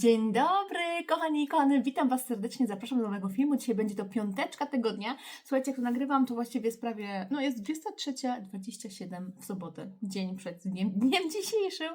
Dzień dobry, kochani i kochane, witam Was serdecznie, zapraszam do nowego filmu. Dzisiaj będzie to piąteczka tego dnia. Słuchajcie, jak to nagrywam, to właściwie jest prawie, no jest 23.27 w sobotę, dzień przed dniem, dniem dzisiejszym.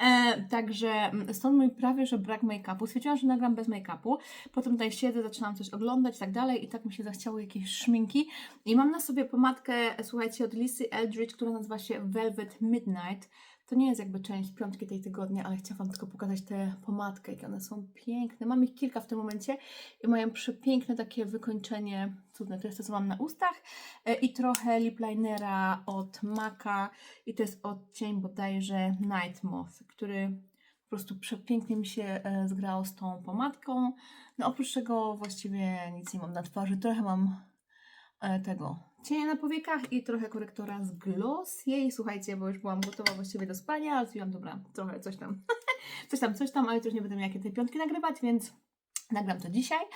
E, także mm, stąd mój prawie, że brak make-upu. Stwierdziłam, że nagram bez make-upu. Potem tutaj siedzę, zaczynam coś oglądać i tak dalej i tak mi się zachciało jakiejś szminki. I mam na sobie pomadkę, słuchajcie, od Lissy Eldridge, która nazywa się Velvet Midnight. To nie jest jakby część piątki tej tygodnia, ale chciałam Wam tylko pokazać tę pomadkę, jakie one są piękne. Mam ich kilka w tym momencie i mają przepiękne takie wykończenie, cudne, to jest to, co mam na ustach E, i trochę lip linera od MACA i to jest odcień bodajże Night Moth, który po prostu przepięknie mi się e, zgrało z tą pomadką. No oprócz tego właściwie nic nie mam na twarzy, trochę mam e, tego cienia na powiekach i trochę korektora z gloss. Jej, słuchajcie, bo już byłam gotowa właściwie do spania, ale stwierdziłam, dobra, trochę coś tam, coś tam, coś tam, ale już nie będę miała jakie tej piątki nagrywać, więc nagram to dzisiaj.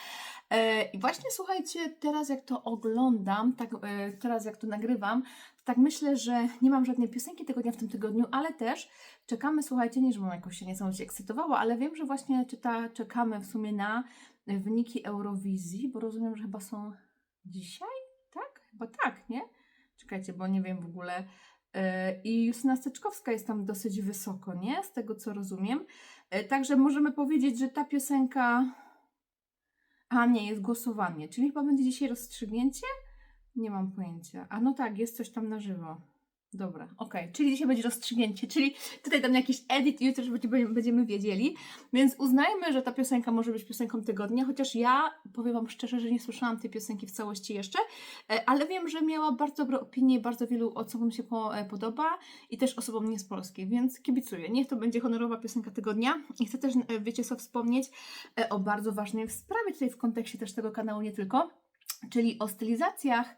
E, I właśnie słuchajcie, teraz jak to oglądam, tak, e, teraz jak to nagrywam, tak myślę, że nie mam żadnej piosenki tego dnia w tym tygodniu, ale też czekamy, słuchajcie, nie żebym jakoś się niesamowicie ekscytowała, ale wiem, że właśnie czyta, czekamy w sumie na wyniki Eurowizji, bo rozumiem, że chyba są dzisiaj? Chyba tak, nie? Czekajcie, bo nie wiem w ogóle. E, I Justyna Steczkowska jest tam dosyć wysoko, nie? Z tego co rozumiem. E, Także możemy powiedzieć, że ta piosenka. A nie, jest głosowanie. Czyli chyba będzie dzisiaj rozstrzygnięcie? Nie mam pojęcia. A no tak, jest coś tam na żywo. Dobra, okej, czyli dzisiaj będzie rozstrzygnięcie, czyli tutaj tam jakiś edit, jutro już będzie- będziemy wiedzieli, więc uznajmy, że ta piosenka może być piosenką tygodnia, chociaż ja powiem Wam szczerze, że nie słyszałam tej piosenki w całości jeszcze, e, ale wiem, że miała bardzo dobre opinie, bardzo wielu osobom się e, podoba i też osobom nie z Polski, więc kibicuję. Niech to będzie honorowa piosenka tygodnia i chcę też, e, wiecie co, wspomnieć o bardzo ważnej sprawie tutaj w kontekście też tego kanału, nie tylko, czyli o stylizacjach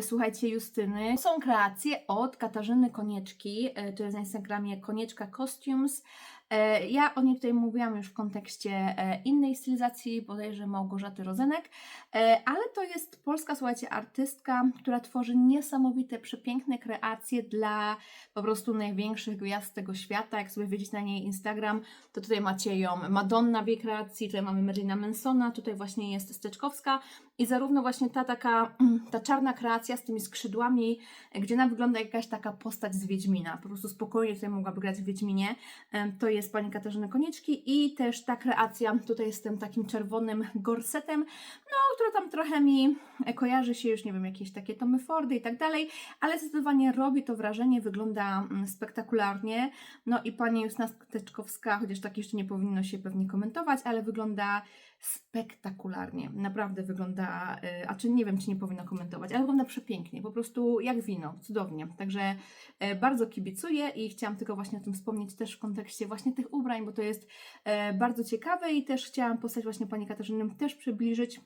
Słuchajcie, Justyny. Są kreacje od Katarzyny Konieczki, e, to jest na Instagramie Konieczka Costumes. E, Ja o niej tutaj mówiłam już w kontekście e, innej stylizacji, bodajże Małgorzaty Rozenek, E, ale to jest polska, słuchajcie, artystka, która tworzy niesamowite, przepiękne kreacje dla po prostu największych gwiazd tego świata. Jak sobie wejdziecie na jej Instagram, to tutaj macie ją Madonna w jej kreacji, tutaj mamy Marina Mansona, tutaj właśnie jest Steczkowska i zarówno właśnie ta taka, ta czarna kreacja z tymi skrzydłami, e, gdzie ona wygląda jak jakaś taka postać z Wiedźmina, po prostu spokojnie tutaj mogłaby grać w Wiedźminie, em, to jest pani Katarzyny Konieczki i też ta kreacja tutaj z tym takim czerwonym gorsetem, no, która tam trochę mi e, kojarzy się już, nie wiem, jakieś takie Tomy Fordy i tak dalej, ale zdecydowanie robi to wrażenie, wygląda mm, spektakularnie, no i pani Justyna Steczkowska, chociaż tak jeszcze nie powinno się pewnie komentować, ale wygląda spektakularnie. Naprawdę wygląda, y, a czy nie wiem, czy nie powinno komentować, ale wygląda przepięknie, po prostu jak wino, cudownie. Także e, bardzo kibicuję i chciałam tylko właśnie o tym wspomnieć też w kontekście właśnie tych ubrań, bo to jest e, bardzo ciekawe i też chciałam postać właśnie Pani Katarzyny też przybliżyć.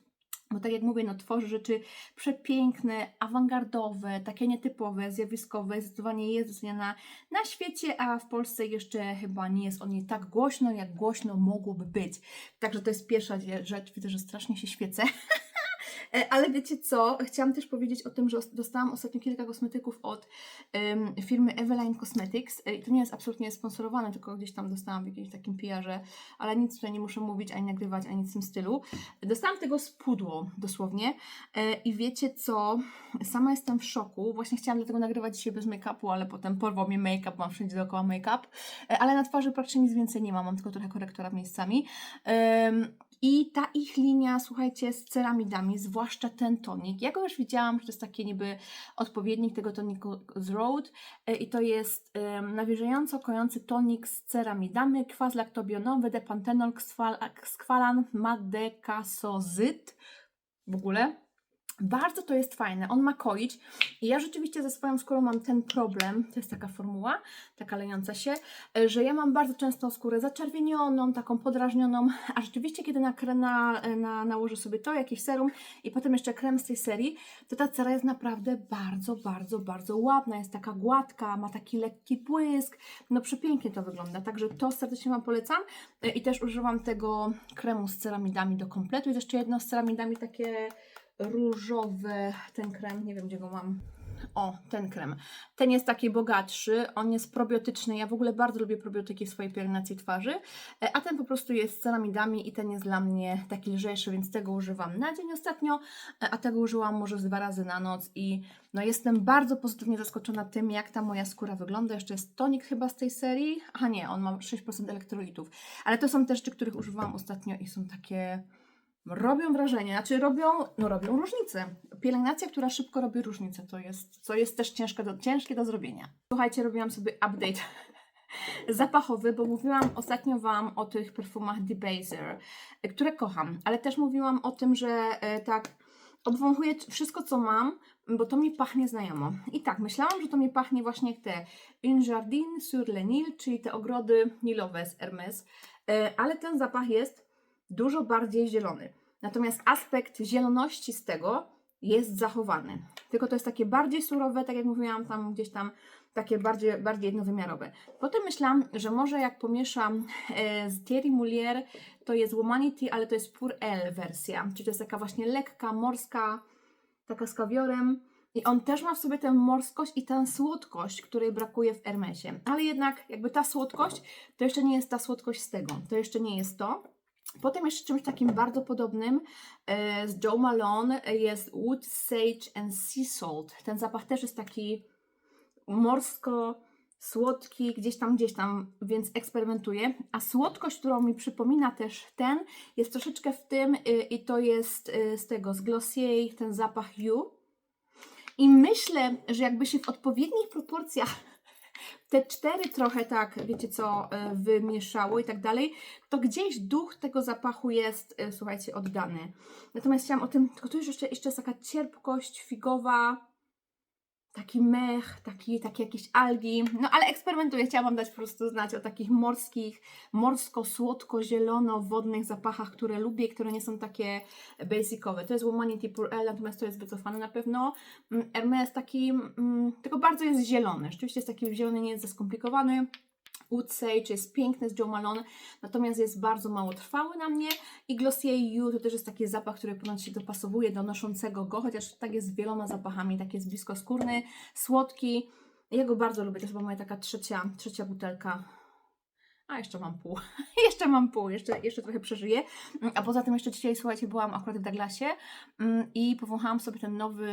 Bo tak jak mówię, no tworzy rzeczy przepiękne, awangardowe, takie nietypowe, zjawiskowe. Zdecydowanie jest doceniana na świecie, a w Polsce jeszcze chyba nie jest o niej tak głośno, jak głośno mogłoby być. Także to jest pierwsza rzecz. Widzę, że strasznie się świecę. E, Ale wiecie co? Chciałam też powiedzieć o tym, że os- dostałam ostatnio kilka kosmetyków od em, firmy Eveline Cosmetics. E, I to nie jest absolutnie sponsorowane, tylko gdzieś tam dostałam w jakimś takim PR-ze, ale nic tutaj nie muszę mówić, ani nagrywać, ani nic w tym stylu. Dostałam tego z pudło, dosłownie. E, I wiecie co? Sama jestem w szoku. Właśnie chciałam dlatego nagrywać dzisiaj bez make-upu, ale potem porwał mnie make-up, mam wszędzie dookoła make-up. Ale na twarzy praktycznie nic więcej nie mam, mam tylko trochę korektora miejscami. Em, I ta ich linia, słuchajcie, z ceramidami, zwłaszcza ten tonik. Ja go już widziałam, że to jest taki niby odpowiednik tego toniku z Rode e, i to jest um, nawilżająco kojący tonik z ceramidami, kwas laktobionowy, depantenol, skwal- skwalan, madekasozyt. W ogóle bardzo to jest fajne, on ma koić i ja rzeczywiście ze swoją skórą mam ten problem, to jest taka formuła, taka lejąca się, że ja mam bardzo często skórę zaczerwienioną, taką podrażnioną, a rzeczywiście kiedy na, na, na, nałożę sobie to, jakiś serum i potem jeszcze krem z tej serii, to ta cera jest naprawdę bardzo, bardzo, bardzo ładna, jest taka gładka, ma taki lekki błysk, no przepięknie to wygląda, także to serdecznie Wam polecam. E, i też używam tego kremu z ceramidami do kompletu. I jeszcze jedno z ceramidami takie różowe, ten krem, nie wiem gdzie go mam, O, ten krem. Ten jest taki bogatszy, on jest probiotyczny. Ja w ogóle bardzo lubię probiotyki w swojej pielęgnacji twarzy, e, a ten po prostu jest z ceramidami i ten jest dla mnie taki lżejszy, więc tego używam na dzień ostatnio, e, a tego użyłam może dwa razy na noc i no jestem bardzo pozytywnie zaskoczona tym, jak ta moja skóra wygląda. Jeszcze jest tonik chyba z tej serii. Aha nie, on ma 6% elektrolitów. Ale to są te rzeczy, których używałam ostatnio i są takie robią wrażenie, znaczy robią, no robią różnicę. Pielęgnacja, która szybko robi różnicę, to jest, co jest też ciężkie do, ciężkie do zrobienia. Słuchajcie, robiłam sobie update zapachowy, bo mówiłam ostatnio Wam o tych perfumach Debaser, które kocham, ale też mówiłam o tym, że e, tak obwąchuję wszystko, co mam, bo to mi pachnie znajomo. I tak, myślałam, że to mi pachnie właśnie jak te Un Jardin sur le Nil, czyli te ogrody nilowe z Hermes, e, ale ten zapach jest dużo bardziej zielony. Natomiast aspekt zieloności z tego jest zachowany. Tylko to jest takie bardziej surowe, tak jak mówiłam, tam gdzieś tam takie bardziej, bardziej jednowymiarowe. Potem myślałam, że może jak pomieszam e, z Thierry Moulier, to jest Womanity, ale to jest Pure L wersja, czyli to jest taka właśnie lekka, morska, taka z kawiorem. I on też ma w sobie tę morskość i tę słodkość, której brakuje w Hermesie. Ale jednak jakby ta słodkość, to jeszcze nie jest ta słodkość z tego. To jeszcze nie jest to. Potem jeszcze czymś takim bardzo podobnym e, z Joe Malone jest Wood Sage and Sea Salt. Ten zapach też jest taki morsko słodki, gdzieś tam, gdzieś tam, więc eksperymentuję. A słodkość, którą mi przypomina też ten, jest troszeczkę w tym y, i to jest y, z tego, z Glossier, ten zapach You. I myślę, że jakby się w odpowiednich proporcjach te cztery trochę tak, wiecie co, y, wymieszało i tak dalej, to gdzieś duch tego zapachu jest, y, słuchajcie, oddany. Natomiast chciałam o tym, tylko tu już jeszcze, jeszcze jest taka cierpkość figowa, taki mech, taki, takie jakieś algi. No ale eksperymentuję, chciałam dać po prostu znać o takich morskich, morsko-słodko-zielono-wodnych zapachach, które lubię, które nie są takie basicowe. To jest Womanity Pure L, natomiast to jest wycofane na pewno. Mm, Hermes taki, mm, tylko bardzo jest zielony. Rzeczywiście jest taki zielony, nie jest za skomplikowany. Wood Sage jest piękny z Joe Malone, natomiast jest bardzo mało trwały na mnie i Glossier You to też jest taki zapach, który ponoć się dopasowuje do noszącego go, chociaż tak jest z wieloma zapachami, tak jest bliskoskórny, słodki. Ja go bardzo lubię, to chyba moja taka trzecia, trzecia butelka. A jeszcze mam pół, jeszcze mam pół, jeszcze, jeszcze trochę przeżyję. A poza tym jeszcze dzisiaj, słuchajcie, byłam akurat w Douglasie mm, i powąchałam sobie ten nowy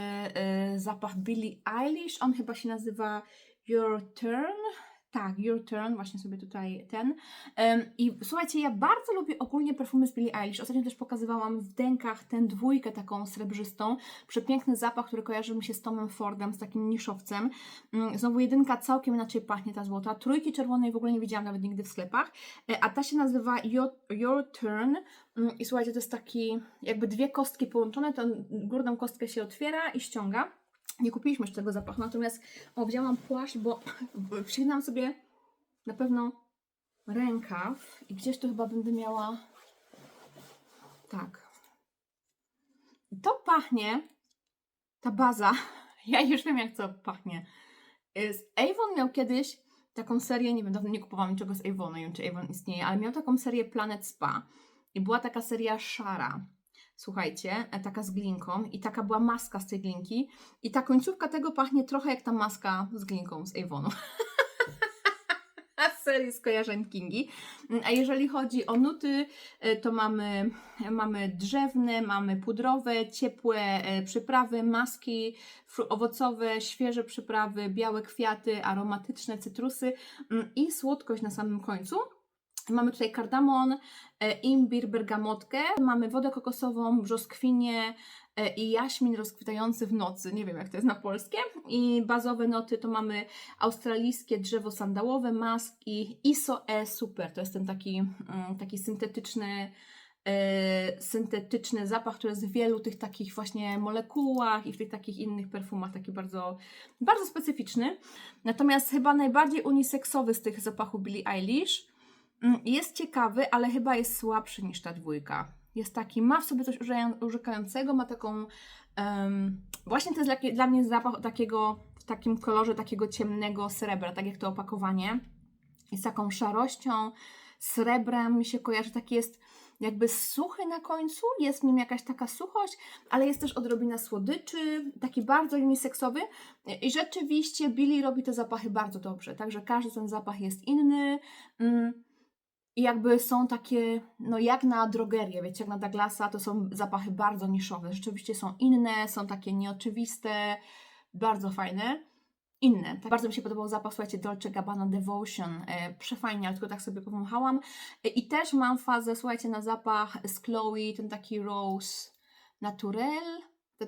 y, zapach Billie Eilish, on chyba się nazywa Your Turn, tak, Your Turn, właśnie sobie tutaj ten. Um, I słuchajcie, ja bardzo lubię ogólnie perfumy z Billie Eilish. Ostatnio też pokazywałam w dękach tę dwójkę taką srebrzystą. Przepiękny zapach, który kojarzy mi się z Tomem Fordem, z takim niszowcem. Um, znowu jedynka całkiem inaczej pachnie ta złota. Trójki czerwonej w ogóle nie widziałam nawet nigdy w sklepach. E, a ta się nazywa Your, Your Turn. Um, I słuchajcie, to jest taki jakby dwie kostki połączone. Tą górną kostkę się otwiera i ściąga. Nie kupiliśmy jeszcze tego zapachu, natomiast o, wzięłam płaszcz, bo przygnam sobie na pewno rękaw i gdzieś tu chyba będę miała tak. To pachnie, ta baza, ja już wiem jak to pachnie. Z Avon miał kiedyś taką serię, nie wiem, dawno nie kupowałam niczego z Avonu, nie wiem czy Avon istnieje, ale miał taką serię Planet Spa i była taka seria szara słuchajcie, e, taka z glinką i taka była maska z tej glinki i ta końcówka tego pachnie trochę jak ta maska z glinką z Avonu. serii skojarzeń Kingi. A jeżeli chodzi o nuty, e, to mamy, mamy drzewne, mamy pudrowe, ciepłe e, przyprawy, maski owocowe, świeże przyprawy, białe kwiaty, aromatyczne cytrusy mm, i słodkość na samym końcu. Mamy tutaj kardamon, e, imbir, bergamotkę, mamy wodę kokosową, brzoskwinię e, i jaśmin rozkwitający w nocy. Nie wiem, jak to jest na polskie. I bazowe noty to mamy australijskie drzewo sandałowe, mask i ISO-E Super. To jest ten taki, mm, taki syntetyczny, e, syntetyczny zapach, który jest w wielu tych takich właśnie molekułach i w tych takich innych perfumach, taki bardzo, bardzo specyficzny. Natomiast chyba najbardziej uniseksowy z tych zapachów Billie Eilish Jest ciekawy, ale chyba jest słabszy niż ta dwójka. Jest taki, ma w sobie coś urze- urzekającego, ma taką. em, właśnie to jest dla, dla mnie zapach takiego, w takim kolorze takiego ciemnego srebra, tak jak to opakowanie. Jest taką szarością, srebrem mi się kojarzy, taki jest jakby suchy na końcu, jest w nim jakaś taka suchość, ale jest też odrobina słodyczy, taki bardzo uniseksowy i rzeczywiście Billy robi te zapachy bardzo dobrze, także każdy ten zapach jest inny. Mm, i jakby są takie, no jak na drogerię, wiecie, jak na Douglasa, to są zapachy bardzo niszowe. Rzeczywiście są inne, są takie nieoczywiste, bardzo fajne. Inne. Tak bardzo mi się podobał zapach, słuchajcie, Dolce Gabbana Devotion. E, przefajnie, ale tylko tak sobie powąchałam. E, I też mam fazę, słuchajcie, na zapach z Chloe, ten taki Rose Naturel. To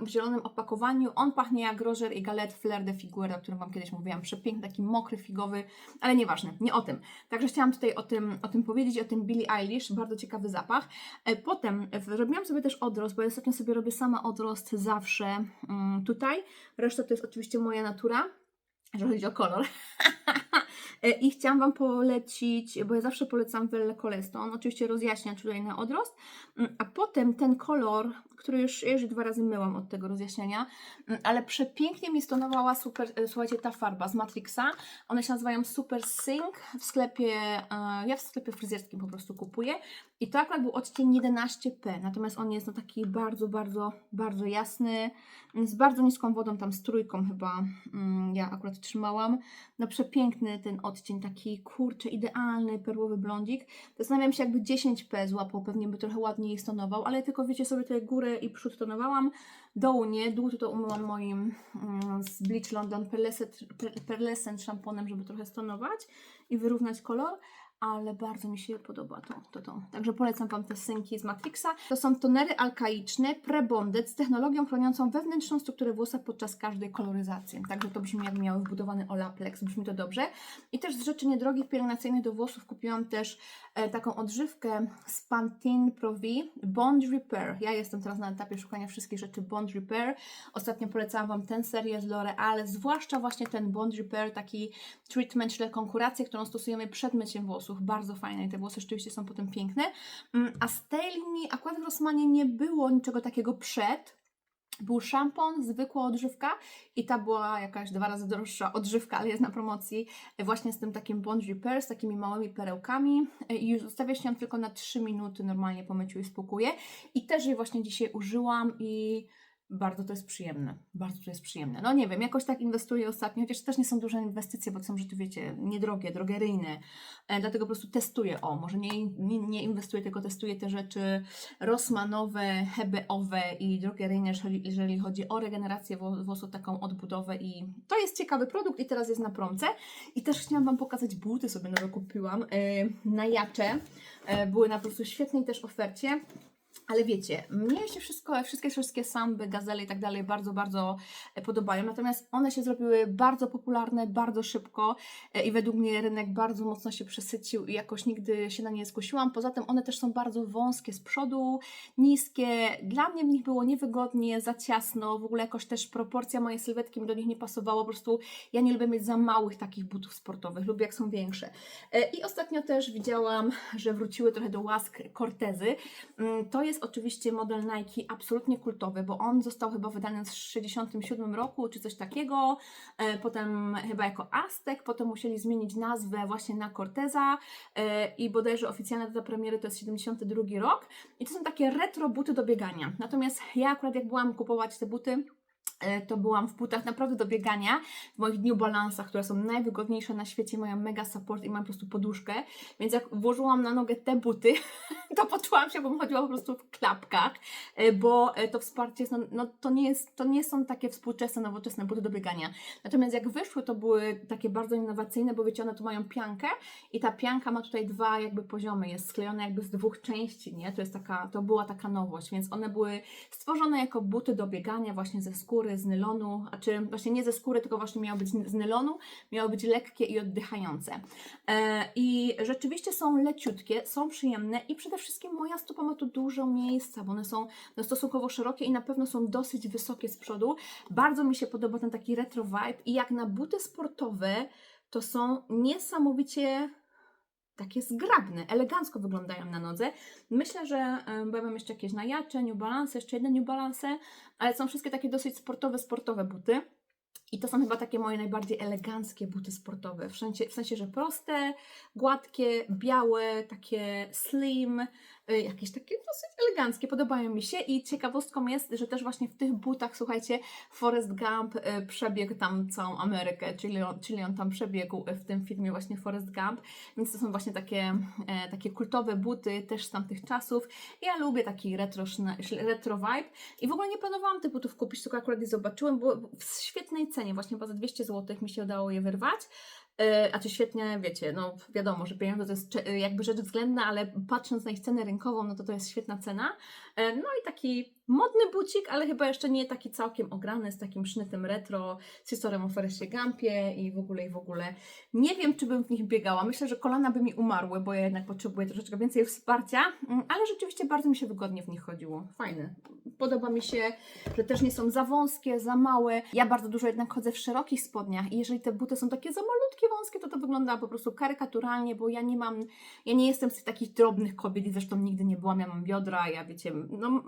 w zielonym opakowaniu. On pachnie jak Roger i Galette Fleur de Figure, o którym Wam kiedyś mówiłam. Przepiękny, taki mokry, figowy, ale nieważne, nie o tym. Także chciałam tutaj o tym, o tym powiedzieć, o tym Billie Eilish, bardzo ciekawy zapach. E, Potem robiłam sobie też odrost, bo ja ostatnio sobie robię sama odrost zawsze mm, tutaj. Reszta to jest oczywiście moja natura, jeżeli chodzi o kolor. E, I chciałam Wam polecić, bo ja zawsze polecam Welle Colesto. On oczywiście rozjaśnia tutaj na odrost, Mm, a potem ten kolor, który już, już dwa razy myłam od tego rozjaśniania, mm, ale przepięknie mi stonowała super, e, słuchajcie, ta farba z Matrixa. One się nazywają Super Sync w sklepie, e, ja w sklepie fryzjerskim po prostu kupuję. I to akurat był odcień 11P, natomiast on jest no taki bardzo, bardzo, bardzo jasny, z bardzo niską wodą, tam z trójką chyba mm, ja akurat trzymałam. No przepiękny ten odcień, taki kurczy, idealny, perłowy blondzik. Zastanawiam się, jakby 10P złapał, pewnie by trochę ładniej stonował, ale tylko wiecie sobie tutaj i przód tonowałam, dołu nie, dół to umyłam moim mm, z Bleach London Pearlescent, Pearlescent szamponem, żeby trochę stonować i wyrównać kolor ale bardzo mi się podoba to, to, to. Także polecam Wam te synki z Matrixa. To są tonery alkaiczne, pre-bonded z technologią chroniącą wewnętrzną strukturę włosa podczas każdej koloryzacji. Także to brzmi jak miały wbudowany Olaplex, brzmi to dobrze. I też z rzeczy niedrogich, pielęgnacyjnych do włosów kupiłam też e, taką odżywkę z Pantene Pro V Bond Repair. Ja jestem teraz na etapie szukania wszystkich rzeczy Bond Repair. Ostatnio polecałam Wam tę serię z L'Oreal, zwłaszcza właśnie ten Bond Repair, taki treatment, czyli konkurację, którą stosujemy przed myciem włosów. Bardzo fajne i te włosy rzeczywiście są potem piękne. Mm, A z tej linii akurat w Rossmanie nie było niczego takiego przed. Był szampon, zwykła odżywka i ta była jakaś dwa razy droższa odżywka, ale jest na promocji właśnie z tym takim Bond Repair, z takimi małymi perełkami E, i już zostawię się ją tylko na 3 minuty normalnie po myciu i spokuje i też jej właśnie dzisiaj użyłam i bardzo to jest przyjemne, bardzo to jest przyjemne. No nie wiem, jakoś tak inwestuję ostatnio, chociaż też nie są duże inwestycje, bo to są rzeczy, wiecie, niedrogie, drogeryjne, e, dlatego po prostu testuję, o, może nie, nie, nie inwestuję, tylko testuję te rzeczy Rossmanowe, Hebeowe i drogeryjne, jeżeli, jeżeli chodzi o regenerację wło- włosów, taką odbudowę i to jest ciekawy produkt i teraz jest na promce i też chciałam Wam pokazać buty sobie nowe kupiłam e, na jacze, e, były na po prostu świetnej też ofercie. Ale wiecie, mnie się wszystko, wszystkie, wszystkie samby, gazele i tak dalej bardzo, bardzo e, podobają. Natomiast one się zrobiły bardzo popularne, bardzo szybko e, i według mnie rynek bardzo mocno się przesycił i jakoś nigdy się na nie skusiłam. Poza tym one też są bardzo wąskie z przodu, niskie. Dla mnie w nich było niewygodnie, za ciasno. W ogóle jakoś też proporcja mojej sylwetki mi do nich nie pasowała. Po prostu ja nie lubię mieć za małych takich butów sportowych. Lubię jak są większe. E, I ostatnio też widziałam, że wróciły trochę do łask Cortezy. Mm, To jest oczywiście model Nike absolutnie kultowy, bo on został chyba wydany w 67 roku, czy coś takiego. E, Potem chyba jako Aztek, potem musieli zmienić nazwę właśnie na Corteza e, i bodajże oficjalna data premiery to jest 72 rok. I to są takie retro buty do biegania. Natomiast ja akurat jak byłam kupować te buty, to byłam w butach naprawdę do biegania, w moich New Balance'ach, które są najwygodniejsze na świecie, mają mega support i mam po prostu poduszkę, więc jak włożyłam na nogę te buty, to poczułam się, bym chodziła po prostu w klapkach, e, bo e, to wsparcie jest, no, no to, nie jest, to nie są takie współczesne, nowoczesne buty do biegania. Natomiast jak wyszły, to były takie bardzo innowacyjne, bo wiecie, one tu mają piankę i ta pianka ma tutaj dwa jakby poziomy, jest sklejona jakby z dwóch części, nie? To jest taka, to była taka nowość, więc one były stworzone jako buty do biegania właśnie ze skóry, z nylonu, a czy właśnie nie ze skóry, tylko właśnie miały być z nylonu, miały być lekkie i oddychające. E, I rzeczywiście są leciutkie, są przyjemne i przede wszystkim moja stopa ma tu dużo miejsca, bo one są no, stosunkowo szerokie i na pewno są dosyć wysokie z przodu. Bardzo mi się podoba ten taki retro vibe i jak na buty sportowe, to są niesamowicie takie zgrabne, elegancko wyglądają na nodze. Myślę, że mam jeszcze jakieś najacze, New Balance, jeszcze jedne New Balance, ale są wszystkie takie dosyć sportowe, sportowe buty. I to są chyba takie moje najbardziej eleganckie buty sportowe. W sensie, w sensie że proste, gładkie, białe, takie slim, y, jakieś takie dosyć eleganckie, podobają mi się i ciekawostką jest, że też właśnie w tych butach, słuchajcie, Forrest Gump y, przebiegł tam całą Amerykę, czyli on, czyli on tam przebiegł w tym filmie właśnie Forrest Gump, więc to są właśnie takie, e, takie kultowe buty też z tamtych czasów. Ja lubię taki retro, retro vibe i w ogóle nie planowałam tych butów kupić, tylko akurat je zobaczyłem, bo w świetnej cenie, właśnie chyba za 200 zł mi się udało je wyrwać. E, A czy świetnie, wiecie, no wiadomo, że pieniądze to jest cze- jakby rzecz względna, ale patrząc na ich cenę rynkową, no to to jest świetna cena. E, No i taki modny bucik, ale chyba jeszcze nie taki całkiem ograny, z takim sznytem retro, z historią o Forestie Gumpie i w ogóle, i w ogóle. Nie wiem, czy bym w nich biegała. Myślę, że kolana by mi umarły, bo ja jednak potrzebuję troszeczkę więcej wsparcia, mm, ale rzeczywiście bardzo mi się wygodnie w nich chodziło. Fajne. Podoba mi się, że też nie są za wąskie, za małe. Ja bardzo dużo jednak chodzę w szerokich spodniach i jeżeli te buty są takie za malutkie, wąskie, to to wygląda po prostu karykaturalnie, bo ja nie mam, ja nie jestem z tych takich drobnych kobiet i zresztą nigdy nie byłam, ja mam biodra, ja wiecie, no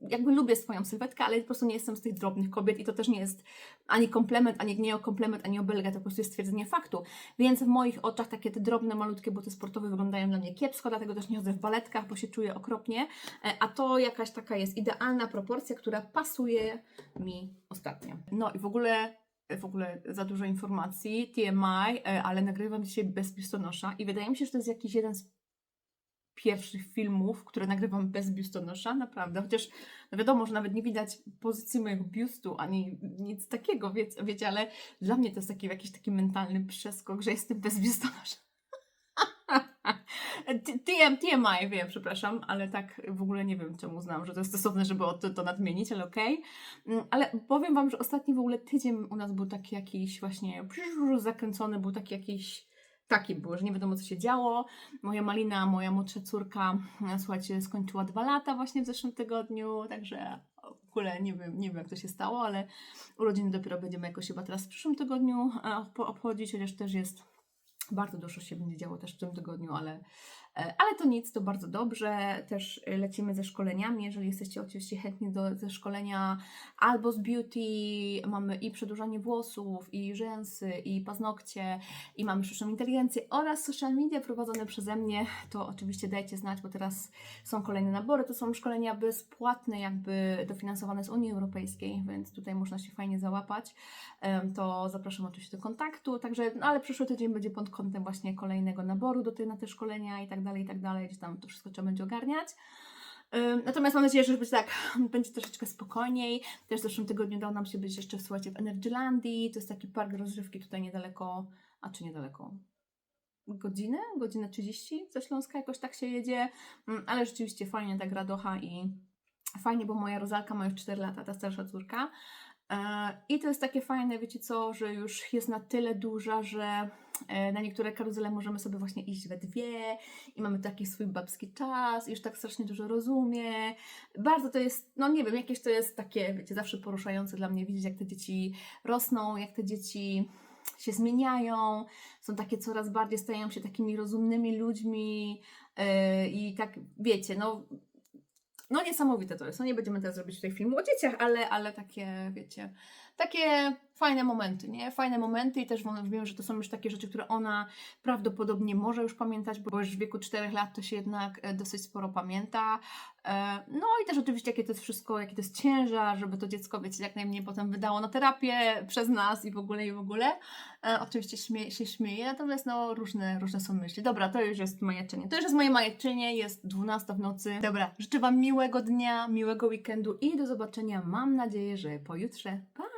jakby lubię swoją sylwetkę, ale po prostu nie jestem z tych drobnych kobiet i to też nie jest ani komplement, ani nie o komplement, ani obelga, to po prostu jest stwierdzenie faktu. Więc w moich oczach takie te drobne, malutkie buty sportowe wyglądają dla mnie kiepsko, dlatego też nie chodzę w baletkach, bo się czuję okropnie, E, a to jakaś taka jest idealna proporcja, która pasuje mi ostatnio. No i w ogóle w ogóle za dużo informacji, TMI, e, ale nagrywam dzisiaj bez biustonosza i wydaje mi się, że to jest jakiś jeden z pierwszych filmów, które nagrywam bez biustonosza, naprawdę, chociaż no wiadomo, że nawet nie widać pozycji mojego biustu, ani nic takiego, wiecie, wiecie, ale dla mnie to jest taki jakiś taki mentalny przeskok, że jestem bez biustonosza. TMI, wiem, przepraszam, ale tak w ogóle nie wiem, czemu znam, że to jest stosowne, żeby to, to nadmienić, ale okej. Mm, Ale powiem Wam, że ostatni w ogóle tydzień u nas był taki jakiś właśnie zakręcony, był taki jakiś taki był, że nie wiadomo co się działo. Moja Malina, moja młodsza córka, e, słuchajcie, skończyła dwa lata właśnie w zeszłym tygodniu, także w ogóle nie wiem, nie wiem jak to się stało, ale urodziny dopiero będziemy jakoś chyba teraz w przyszłym tygodniu e, obcho- obchodzić, chociaż też jest bardzo dużo się będzie działo też w tym tygodniu, ale, ale to nic, to bardzo dobrze. Też e, lecimy ze szkoleniami, jeżeli jesteście oczywiście chętni do, ze szkolenia albo z beauty, mamy i przedłużanie włosów, i rzęsy, i paznokcie, i mamy sztuczną inteligencję oraz social media prowadzone przeze mnie, to oczywiście dajcie znać, bo teraz są kolejne nabory, to są szkolenia bezpłatne, jakby dofinansowane z Unii Europejskiej, więc tutaj można się fajnie załapać to zapraszam oczywiście do kontaktu. Także, no ale przyszły tydzień będzie pod kątem właśnie kolejnego naboru do te, na te szkolenia i tak dalej, i tak dalej, gdzie tam to wszystko trzeba będzie ogarniać. Natomiast mam nadzieję, że będzie tak, będzie troszeczkę spokojniej. Też w zeszłym tygodniu udało nam się być jeszcze słuchajcie, w Energylandii. To jest taki park rozrywki tutaj niedaleko, a czy niedaleko? Godzinę? Godzinę 30 ze Śląska jakoś tak się jedzie. Ale rzeczywiście fajnie tak radocha i fajnie, bo moja Rozalka ma już 4 lata, ta starsza córka. E, I to jest takie fajne, wiecie co, że już jest na tyle duża, że na niektóre karuzele możemy sobie właśnie iść we dwie i mamy taki swój babski czas już tak strasznie dużo rozumie. Bardzo to jest, no nie wiem, jakieś to jest takie, wiecie, zawsze poruszające dla mnie widzieć, jak te dzieci rosną, jak te dzieci się zmieniają, są takie coraz bardziej, stają się takimi rozumnymi ludźmi e, i tak, wiecie, no no niesamowite to jest. No nie będziemy teraz robić tutaj filmu o dzieciach, ale, ale takie, wiecie, takie fajne momenty, nie? Fajne momenty i też wiem, że to są już takie rzeczy, które ona prawdopodobnie może już pamiętać, bo już w wieku 4 lat to się jednak e, dosyć sporo pamięta. E, No i też oczywiście, jakie to jest wszystko, jaki to jest ciężar, żeby to dziecko, wiecie, jak najmniej potem wydało na terapię przez nas i w ogóle, i w ogóle. E, Oczywiście śmie się śmieje, natomiast no różne, różne są myśli. Dobra, to już jest majeczenie. To już jest moje majeczenie, jest 12 w nocy. Dobra, życzę Wam miłego dnia, miłego weekendu i do zobaczenia, mam nadzieję, że pojutrze. Pa!